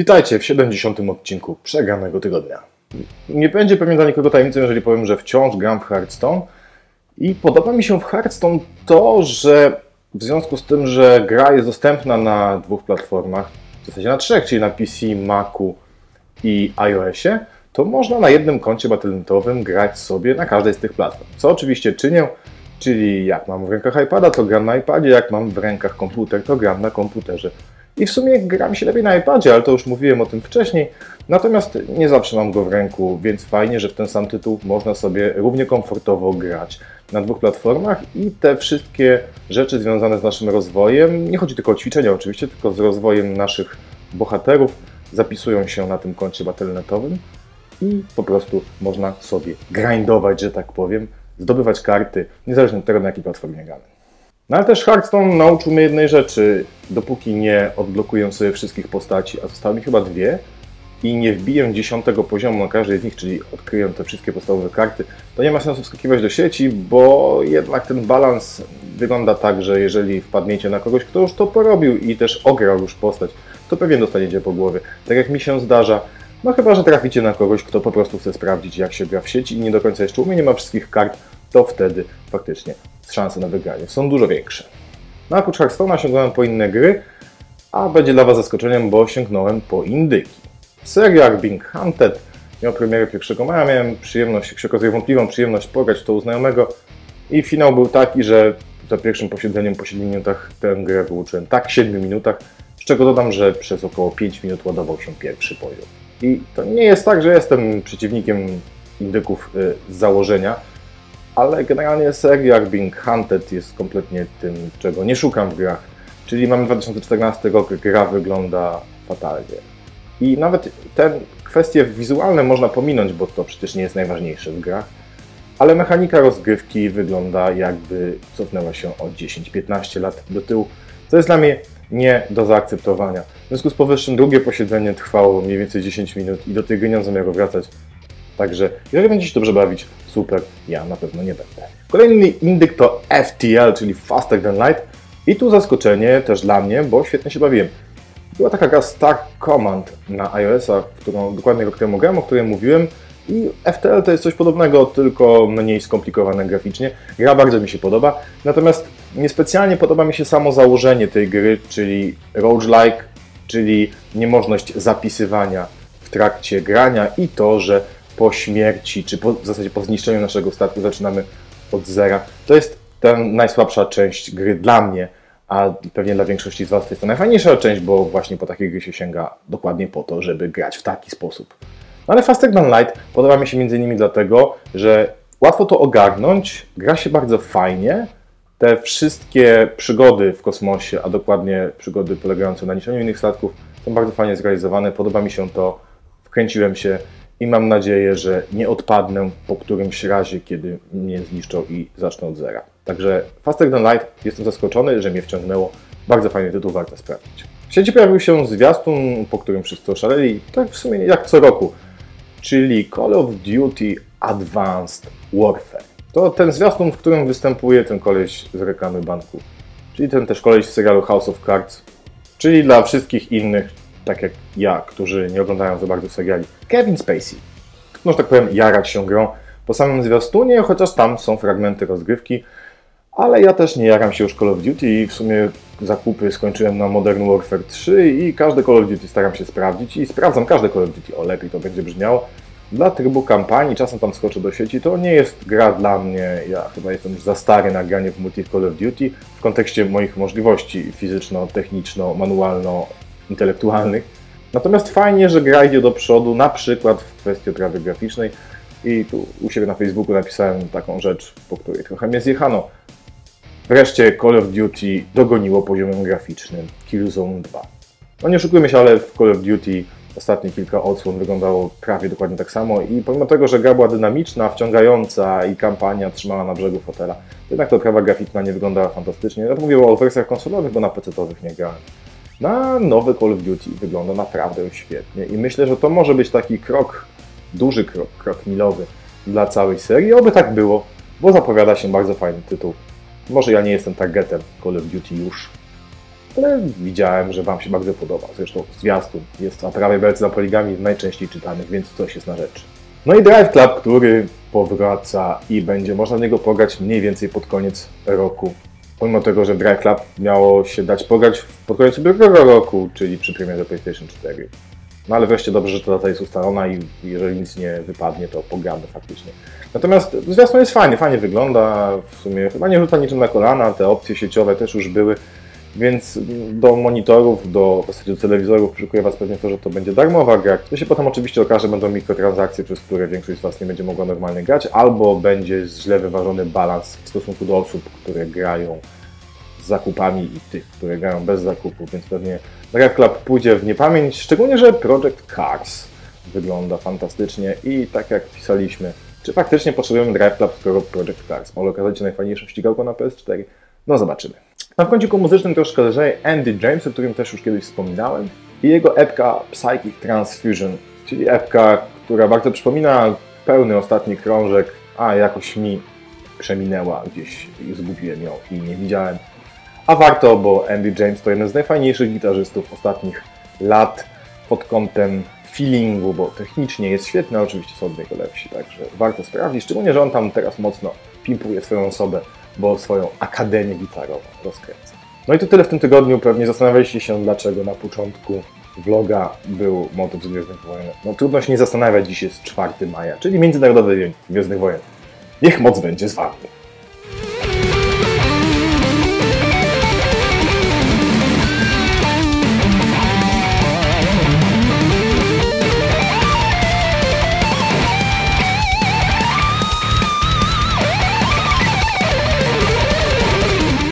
Witajcie w 70. odcinku przegranego tygodnia. Nie będzie pewnie dla nikogo tajemnicą, jeżeli powiem, że wciąż gram w Hearthstone i podoba mi się w Hearthstone to, że w związku z tym, że gra jest dostępna na dwóch platformach, w zasadzie na trzech, czyli na PC, Macu i iOSie, to można na jednym koncie battle.netowym grać sobie na każdej z tych platform. Co oczywiście czynię, czyli jak mam w rękach iPada, to gram na iPadzie, jak mam w rękach komputer, to gram na komputerze. I w sumie gram się lepiej na iPadzie, ale to już mówiłem o tym wcześniej. Natomiast nie zawsze mam go w ręku, więc fajnie, że w ten sam tytuł można sobie równie komfortowo grać na dwóch platformach i te wszystkie rzeczy związane z naszym rozwojem, nie chodzi tylko o ćwiczenia oczywiście, tylko z rozwojem naszych bohaterów, zapisują się na tym koncie battlenetowym i po prostu można sobie grindować, że tak powiem, zdobywać karty, niezależnie od tego, na jakiej platformie gramy. No ale też Hearthstone nauczył mnie jednej rzeczy. Dopóki nie odblokuję sobie wszystkich postaci, a zostały mi chyba dwie, i nie wbiję dziesiątego poziomu na każdej z nich, czyli odkryję te wszystkie podstawowe karty, to nie ma sensu wskakiwać do sieci, bo jednak ten balans wygląda tak, że jeżeli wpadniecie na kogoś, kto już to porobił i też ograł już postać, to pewnie dostaniecie po głowie. Tak jak mi się zdarza, no chyba, że traficie na kogoś, kto po prostu chce sprawdzić, jak się gra w sieci i nie do końca jeszcze umie, nie ma wszystkich kart, to wtedy faktycznie szanse na wygranie są dużo większe. No a oprócz Hearthstone'a sięgnąłem po inne gry, a będzie dla Was zaskoczeniem, bo sięgnąłem po indyki. Seria Being Hunted miał premierę 1 maja, miałem przyjemność, jak się okazuje wątpliwą przyjemność pograć to u znajomego i finał był taki, że za pierwszym posiedzeniem po 7 minutach tę grę wyuczyłem tak w 7 minutach, z czego dodam, że przez około 5 minut ładował się pierwszy poziom. I to nie jest tak, że jestem przeciwnikiem indyków y, z założenia, ale generalnie seria Being Hunted jest kompletnie tym, czego nie szukam w grach. Czyli mamy 2014 rok, gra wygląda fatalnie. I nawet te kwestie wizualne można pominąć, bo to przecież nie jest najważniejsze w grach, ale mechanika rozgrywki wygląda jakby cofnęła się o 10-15 lat do tyłu, co jest dla mnie nie do zaakceptowania. W związku z powyższym drugie posiedzenie trwało mniej więcej 10 minut i do tej gry nie zamiaru wracać. Także jeżeli będziecie się dobrze bawić, super, ja na pewno nie będę. Kolejny indyk to FTL, czyli Faster Than Light. I tu zaskoczenie też dla mnie, bo świetnie się bawiłem. Była taka gra Command na iOS-a, którą dokładnie rok temu grałem, o której mówiłem. I FTL to jest coś podobnego, tylko mniej skomplikowane graficznie. Gra bardzo mi się podoba, natomiast niespecjalnie podoba mi się samo założenie tej gry, czyli roguelike, czyli niemożność zapisywania w trakcie grania i to, że po śmierci, czy po, w zasadzie po zniszczeniu naszego statku zaczynamy od zera. To jest ta najsłabsza część gry dla mnie, a pewnie dla większości z Was to jest to najfajniejsza część, bo właśnie po takiej gry się sięga dokładnie po to, żeby grać w taki sposób. No ale Faster Than Light podoba mi się innymi dlatego, że łatwo to ogarnąć, gra się bardzo fajnie, te wszystkie przygody w kosmosie, a dokładnie przygody polegające na niszczeniu innych statków są bardzo fajnie zrealizowane, podoba mi się to, wkręciłem się i mam nadzieję, że nie odpadnę po którymś razie, kiedy mnie zniszczą i zacznę od zera. Także Faster Than Light jestem zaskoczony, że mnie wciągnęło. Bardzo fajny tytuł, warto sprawdzić. W sieci pojawił się zwiastun, po którym wszyscy oszaleli, tak w sumie jak co roku, czyli Call of Duty Advanced Warfare. To ten zwiastun, w którym występuje ten koleś z reklamy banku, czyli ten też koleś z serialu House of Cards, czyli dla wszystkich innych, tak jak ja, którzy nie oglądają za bardzo seriali. Kevin Spacey. No, że tak powiem, jarać się grą po samym zwiastunie, chociaż tam są fragmenty rozgrywki, ale ja też nie jaram się już Call of Duty i w sumie zakupy skończyłem na Modern Warfare 3 i każde Call of Duty staram się sprawdzić i sprawdzam każde Call of Duty, o lepiej to będzie brzmiało. Dla trybu kampanii, czasem tam skoczę do sieci, to nie jest gra dla mnie, ja chyba jestem już za stary na granie w multi Call of Duty w kontekście moich możliwości fizyczno-techniczno-manualno intelektualnych. Natomiast fajnie, że gra idzie do przodu, na przykład w kwestii oprawy graficznej. I tu u siebie na Facebooku napisałem taką rzecz, po której trochę mnie zjechano. Wreszcie Call of Duty dogoniło poziomem graficznym Killzone 2. No nie oszukujmy się, ale w Call of Duty ostatnie kilka odsłon wyglądało prawie dokładnie tak samo i pomimo tego, że gra była dynamiczna, wciągająca i kampania trzymała na brzegu fotela, jednak ta oprawa graficzna nie wyglądała fantastycznie. Ja to mówię o wersjach konsolowych, bo na PC-owych nie grałem na nowy Call of Duty wygląda naprawdę świetnie i myślę, że to może być taki krok, duży krok, krok milowy dla całej serii. Oby tak było, bo zapowiada się bardzo fajny tytuł. Może ja nie jestem targetem Call of Duty już, ale widziałem, że Wam się bardzo podoba. Zresztą zwiastun jest na prawej belce za poligami najczęściej czytanych, więc coś jest na rzecz. No i Drive Club, który powraca i będzie można w niego pograć mniej więcej pod koniec roku. Pomimo tego, że Drive Club miało się dać pograć pod koniec ubiegłego roku, czyli przy premierze PlayStation 4. No ale wreszcie dobrze, że ta data jest ustalona i jeżeli nic nie wypadnie, to pogramy faktycznie. Natomiast zwiastun jest fajny, fajnie wygląda, w sumie chyba nie rzuca niczym na kolana, te opcje sieciowe też już były, więc do monitorów, do, do telewizorów przykuje Was pewnie to, że to będzie darmowa gra. To się potem oczywiście okaże, będą mikrotransakcje, przez które większość z Was nie będzie mogła normalnie grać, albo będzie źle wyważony balans w stosunku do osób, które grają z zakupami i tych, które grają bez zakupów, więc pewnie Drive Club pójdzie w niepamięć, szczególnie, że Project Cars wygląda fantastycznie i tak jak pisaliśmy, czy faktycznie potrzebujemy Drive Club, skoro Project Cars może okazać się najfajniejszą ścigałką na PS4? No zobaczymy. Na kąciku muzycznym troszkę lżej Andy James, o którym też już kiedyś wspominałem, i jego epka Psychic Transfusion, czyli epka, która bardzo przypomina pełny ostatni krążek, a jakoś mi przeminęła gdzieś i zgubiłem ją i nie widziałem. A warto, bo Andy James to jeden z najfajniejszych gitarzystów ostatnich lat pod kątem feelingu, bo technicznie jest świetny, oczywiście są od niego lepsi, także warto sprawdzić, szczególnie, że on tam teraz mocno pimpuje swoją osobę, bo swoją akademię gitarową rozkręca. No i to tyle w tym tygodniu. Pewnie zastanawialiście się, dlaczego na początku vloga był motyw z Gwiezdnych Wojen. No trudno się nie zastanawiać, dziś jest 4 maja, czyli Międzynarodowy Dzień Gwiezdnych Wojen. Niech moc będzie z Wami.